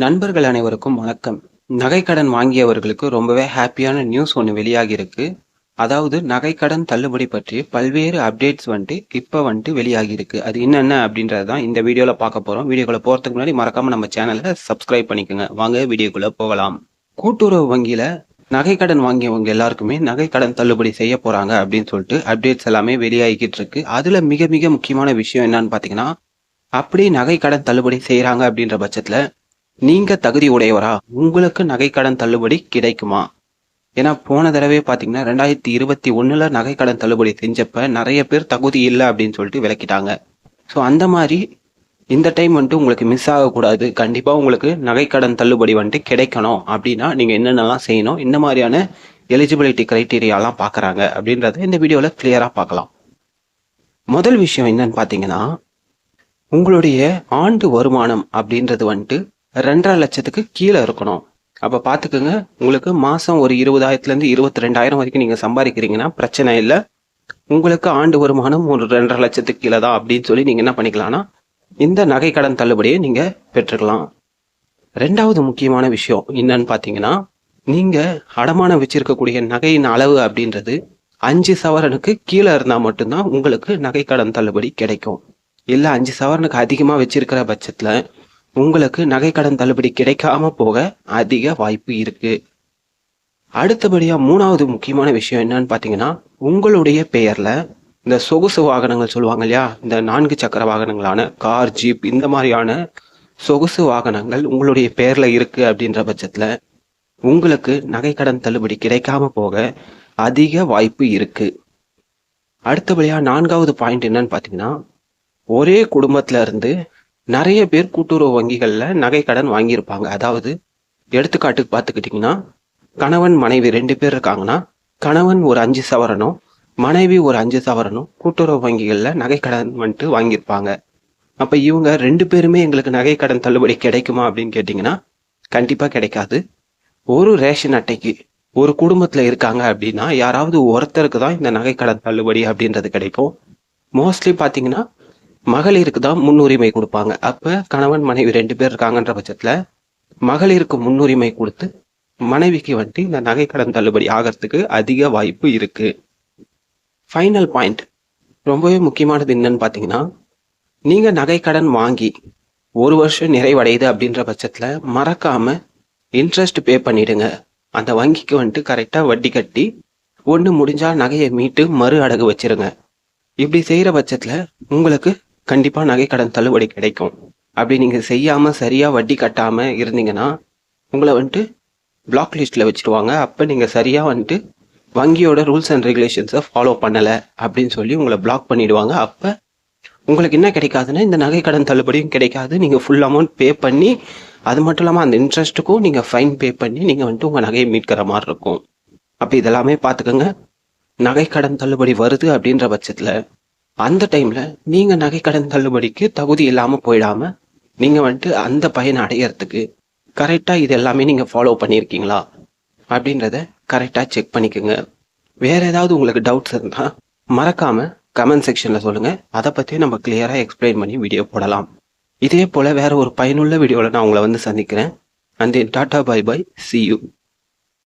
நண்பர்கள் அனைவருக்கும் வணக்கம். நகைக்கடன் வாங்கியவர்களுக்கு ரொம்பவே ஹாப்பியான நியூஸ் ஒன்று வெளியாகி இருக்கு அதாவது நகைக்கடன் தள்ளுபடி பற்றி பல்வேறு அப்டேட்ஸ் வந்துட்டு இப்போ வந்துட்டு வெளியாகி இருக்கு அது என்னென்ன அப்படின்றது தான் இந்த வீடியோவில் பார்க்க போகிறோம் வீடியோக்குள்ள போகிறதுக்கு முன்னாடி மறக்காமல் நம்ம சேனலை சப்ஸ்கிரைப் பண்ணிக்கோங்க. வாங்க வீடியோக்குள்ளே போகலாம். கூட்டுறவு வங்கியில் நகைக்கடன் வாங்கியவங்க எல்லாருக்குமே நகைக்கடன் தள்ளுபடி செய்ய போகிறாங்க அப்படின்னு சொல்லிட்டு அப்டேட்ஸ் எல்லாமே வெளியாகிக்கிட்டு இருக்கு. அதில் மிக மிக முக்கியமான விஷயம் என்னன்னு பார்த்தீங்கன்னா அப்படி நகைக்கடன் தள்ளுபடி செய்கிறாங்க அப்படின்ற பட்சத்தில் நீங்க தகுதி உடையவரா? உங்களுக்கு நகைக்கடன் தள்ளுபடி கிடைக்குமா? ஏன்னா போன தடவை பாத்தீங்கன்னா ரெண்டாயிரத்தி இருபத்தி ஒண்ணுல நகைக்கடன் தள்ளுபடி செஞ்சப்ப நிறைய பேர் தகுதி இல்லை அப்படின்னு சொல்லிட்டு விளக்கிட்டாங்க. ஸோ அந்த மாதிரி இந்த டைம் வந்துட்டு உங்களுக்கு மிஸ் ஆகக்கூடாது. கண்டிப்பாக உங்களுக்கு நகைக்கடன் தள்ளுபடி வந்துட்டு கிடைக்கணும். அப்படின்னா நீங்கள் என்னென்னலாம் செய்யணும்? இந்த மாதிரியான எலிஜிபிலிட்டி க்ரைட்டீரியாலாம் பார்க்குறாங்க அப்படின்றத இந்த வீடியோவில் கிளியராக பார்க்கலாம் முதல் விஷயம் என்னன்னு பார்த்தீங்கன்னா உங்களுடைய ஆண்டு வருமானம் அப்படின்றது வந்துட்டு ரெண்டரை லட்சத்துக்கு கீழே இருக்கணும். அப்போ பார்த்துக்கோங்க உங்களுக்கு மாதம் ஒரு இருபதாயிரத்துலேருந்து இருபத்தி ரெண்டாயிரம் வரைக்கும் நீங்கள் சம்பாதிக்கிறீங்கன்னா பிரச்சனை இல்லை. உங்களுக்கு ஆண்டு வருமானம் ஒரு ரெண்டரை லட்சத்துக்கு கீழே தான் அப்படின்னு சொல்லி நீங்கள் என்ன பண்ணிக்கலாம்னா இந்த நகை கடன் தள்ளுபடியை நீங்கள் பெற்றுக்கலாம். ரெண்டாவது முக்கியமான விஷயம் என்னன்னு பார்த்தீங்கன்னா நீங்கள் அடமானம் வச்சிருக்கக்கூடிய நகையின் அளவு அப்படின்றது அஞ்சு சவரனுக்கு கீழே இருந்தால் மட்டும்தான் உங்களுக்கு நகை கடன் தள்ளுபடி கிடைக்கும். இல்லை அஞ்சு சவரனுக்கு அதிகமாக வச்சிருக்கிற பட்சத்தில் உங்களுக்கு நகைக்கடன் தள்ளுபடி கிடைக்காம போக அதிக வாய்ப்பு இருக்கு. அடுத்தபடியா மூணாவது முக்கியமான விஷயம் என்னன்னு பாத்தீங்கன்னா உங்களுடைய பெயர்ல இந்த சொகுசு வாகனங்கள் சொல்லுவாங்க இல்லையா? இந்த நான்கு சக்கர வாகனங்களான கார் ஜீப் இந்த மாதிரியான சொகுசு வாகனங்கள் உங்களுடைய பெயர்ல இருக்கு அப்படின்ற பட்சத்துல உங்களுக்கு நகைக்கடன் தள்ளுபடி கிடைக்காம போக அதிக வாய்ப்பு இருக்கு. அடுத்தபடியா நான்காவது பாயிண்ட் என்னன்னு பாத்தீங்கன்னா ஒரே குடும்பத்துல இருந்து நிறைய பேர் கூட்டுறவு வங்கிகள்ல நகைக்கடன் வாங்கியிருப்பாங்க. அதாவது எடுத்துக்காட்டுக்கு பார்த்துக்கிட்டிங்கன்னா கணவன் மனைவி ரெண்டு பேர் இருக்காங்கன்னா கணவன் ஒரு அஞ்சு சவரனும் மனைவி ஒரு அஞ்சு சவரனும் கூட்டுறவு வங்கிகளில் நகைக்கடன் வந்துட்டு வாங்கியிருப்பாங்க. அப்போ இவங்க ரெண்டு பேருமே எங்களுக்கு நகைக்கடன் தள்ளுபடி கிடைக்குமா அப்படின்னு கேட்டிங்கன்னா கண்டிப்பாக கிடைக்காது. ஒரு ரேஷன் அட்டைக்கு ஒரு குடும்பத்தில் இருக்காங்க அப்படின்னா யாராவது ஒருத்தருக்கு தான் இந்த நகைக்கடன் தள்ளுபடி அப்படின்றது கிடைக்கும். மோஸ்ட்லி பார்த்தீங்கன்னா மகளிருக்கு தான் முன்னுரிமை கொடுப்பாங்க. அப்போ கணவன் மனைவி ரெண்டு பேர் இருக்காங்கன்ற பட்சத்தில் மகளிருக்கு முன்னுரிமை கொடுத்து மனைவிக்கு வந்துட்டு இந்த நகைக்கடன் தள்ளுபடி ஆகிறதுக்கு அதிக வாய்ப்பு இருக்குது ஃபைனல் பாயிண்ட் ரொம்பவே முக்கியமானது என்னன்னு பார்த்தீங்கன்னா நீங்கள் நகை கடன் வாங்கி ஒரு வருஷம் நிறைவடையுது அப்படின்ற பட்சத்தில் மறக்காம இன்ட்ரெஸ்ட் பே பண்ணிடுங்க. அந்த வங்கிக்கு வந்துட்டு கரெக்டாக வட்டி கட்டி ஒன்று முடிஞ்சால் நகையை மீட்டு மறு அடகு வச்சிருங்க. இப்படி செய்கிற பட்சத்தில் உங்களுக்கு கண்டிப்பாக நகை கடன் தள்ளுபடி கிடைக்கும். அப்படி நீங்கள் செய்யாமல் சரியாக வட்டி கட்டாமல் இருந்தீங்கன்னா உங்களை வந்துட்டு பிளாக் லிஸ்ட்டில் வச்சுருவாங்க. அப்போ நீங்கள் சரியாக வந்துட்டு வங்கியோட ரூல்ஸ் அண்ட் ரெகுலேஷன்ஸை ஃபாலோ பண்ணலை அப்படின்னு சொல்லி உங்களை பிளாக் பண்ணிவிடுவாங்க அப்போ உங்களுக்கு என்ன கிடைக்காதுன்னா இந்த நகை கடன் தள்ளுபடியும் கிடைக்காது. நீங்கள் ஃபுல் அமௌண்ட் பே பண்ணி அது மட்டும் இல்லாமல் அந்த இன்ட்ரெஸ்ட்டுக்கும் நீங்கள் ஃபைன் பே பண்ணி நீங்கள் வந்துட்டு உங்கள் நகையை மீட்கிற மாதிரி இருக்கும். அப்போ இதெல்லாமே பார்த்துக்கோங்க. நகை கடன் தள்ளுபடி வருது அப்படின்ற பட்சத்தில் அந்த டைமில் நீங்கள் நகை கடன் தள்ளுபடிக்கு தகுதி இல்லாமல் போயிடாமல் நீங்கள் வந்துட்டு அந்த பயனை அடையறதுக்கு கரெக்டாக இது எல்லாமே நீங்கள் ஃபாலோ பண்ணியிருக்கீங்களா? அப்படின்றத கரெக்டாக செக் பண்ணிக்கோங்க. வேறு ஏதாவது உங்களுக்கு டவுட்ஸ் இருந்தா மறக்காமல் கமெண்ட் செக்ஷனில் சொல்லுங்கள் அதை பற்றி நம்ம கிளியரா எக்ஸ்பிளைன் பண்ணி வீடியோ போடலாம். இதே போல் வேறு ஒரு பயனுள்ள வீடியோவில் நான் உங்களை வந்து சந்திக்கிறேன். And tata bye bye see you